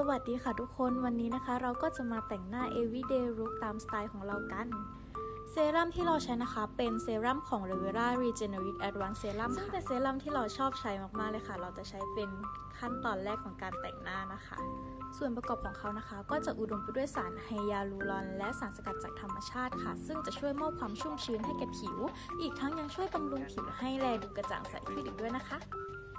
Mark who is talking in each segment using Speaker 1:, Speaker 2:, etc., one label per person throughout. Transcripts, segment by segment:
Speaker 1: สวัสดีค่ะทุกคนวันนี้นะคะ เราก็จะมาแต่งหน้า everyday look ตามสไตล์ของเรากัน เซรั่มที่เราใช้นะคะ เป็นเซรั่มของ Revera Regenerate Advanced Serum ซึ่งเป็นเซรั่มที่เราชอบใช้มากๆเลยค่ะ เราจะใช้เป็นขั้นตอนแรกของการแต่งหน้านะคะ ส่วนประกอบของเขานะคะ ก็จะอุดมไปด้วยสารไฮยาลูรอน และสารสกัดจากธรรมชาติค่ะ ซึ่งจะช่วยมอบความชุ่มชื้นให้แก่ผิว อีกทั้งยังช่วยบำรุงผิวให้แลดูกระจ่างใสขึ้นอีกด้วยนะคะ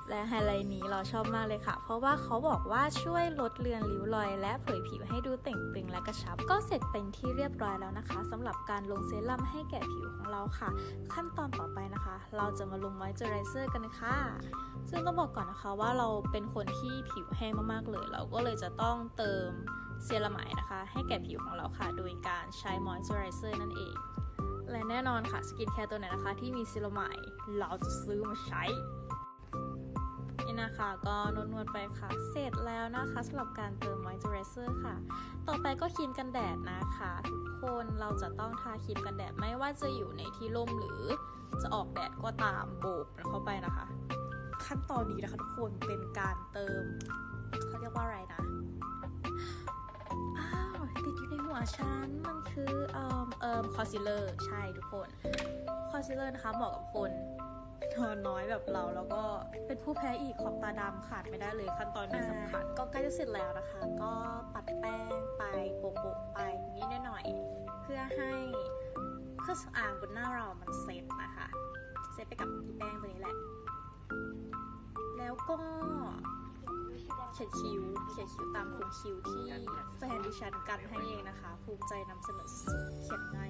Speaker 1: และไฮไลท์นี้เราชอบมากเลยค่ะ เพราะว่าเขาบอกว่าช่วยลดเลือนริ้วรอย และเผยผิวให้ดูเต่งตึงและกระชับ ก็เสร็จเป็นที่เรียบร้อยแล้วนะคะสำหรับการลงเซรั่มให้แก่ผิวของเราค่ะ ขั้นตอนต่อไปนะคะ เราจะมาลงมอยเจอไรเซอร์กันค่ะซึ่งต้องบอกก่อนนะคะว่าเราเป็นคนที่ผิวแห้งมากๆเลย เราก็เลยจะต้องเติมเซรามายนะคะ ให้แก่ผิวของเราค่ะ โดยการใช้มอยเจอไรเซอร์นั่นเองและแน่นอนค่ะสกินแคร์ตัวไหนนะคะ ที่มีเซรามายเราจะซื้อมาใช้ นี่นะคะ ก็นวดๆไปค่ะ เสร็จแล้วนะคะสำหรับการเติมมอยเจอไรเซอร์ค่ะ ต่อไปก็ครีมกันแดดนะคะทุกคนเราจะต้องทาครีมกันแดดไม่ว่าจะอยู่ในที่ร่มหรือจะออกแดดก็ตามโบกเข้าไปนะคะ ขั้นตอนนี้นะคะทุกคนเป็นการเติมเขาเรียกว่าอะไรนะอ้าวติดอยู่ในหัวฉันมันคือเอ่อเอ่อคอนซีลเลอร์ใช่ทุกคนคอนซีลเลอร์นะคะเหมาะกับคน นอนน้อยแบบเราแล้วก็เป็นผู้แพ้อีกขอบตาดำขาดไม่ได้เลยขั้นตอนนี้สำคัญก็ใกล้จะเสร็จแล้วนะคะ ก็ปัดแป้งไปโปะๆไปนิดหน่อยๆเพื่อให้เครื่องสำอางบนหน้าเรามันเซ็ตนะคะเซ็ตไปกับอีแป้งตัวนี้แหละ แล้วก็เขียนคิ้วเขียนคิ้วตามภูคิ้วที่แฟนดิฉันกันให้เองนะคะ ภูมิใจนำเสนอสุดเขียนง่าย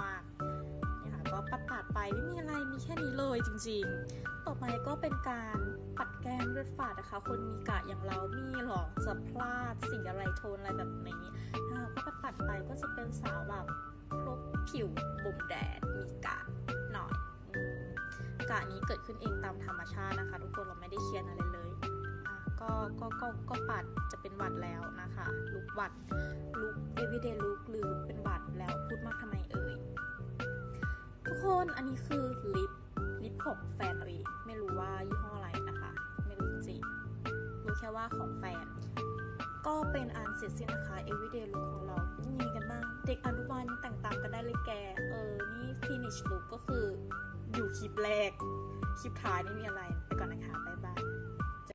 Speaker 1: มากๆ ไม่มีอะไรมีแค่นี้เลยจริงๆ ต่อไปก็เป็นการปัดแก้มด้วยฝาดนะคะ คนมีกะอย่างเรามีหรอจะพลาดสีอะไรโทนอะไรแบบนี้อ่าก็ปัดปัดไปก็จะเป็นสาวแบบพวกผิวบ่มแดดมีกะหน่อยกะนี้เกิดขึ้นเองตามธรรมชาตินะคะ ทุกคนเราไม่ได้เคียนอะไรเลยก็ก็ก็ก็ปัดจะเป็นหวัดแล้วนะคะลุกหวัดลุก everyday look หรือเป็นหวัดแล้วพูดมากทำไมเอ่ย นอันนี้คือลิปลิปของแฟนเราเองไม่รู้ว่ายี่ห้ออะไรนะคะ ไม่รู้จริงรู้แค่ว่าของแฟน ก็เป็นอันเสร็จสิ้นนะคะ everyday look ของเราเป็นยังไงกันบ้าง เด็กอนุบาลแต่งตามกันได้เลยแก เออ นี่ finish look ก็คืออยู่คลิปแรก คลิปท้ายไม่มีอะไร ไปก่อนนะคะ บ๊ายบาย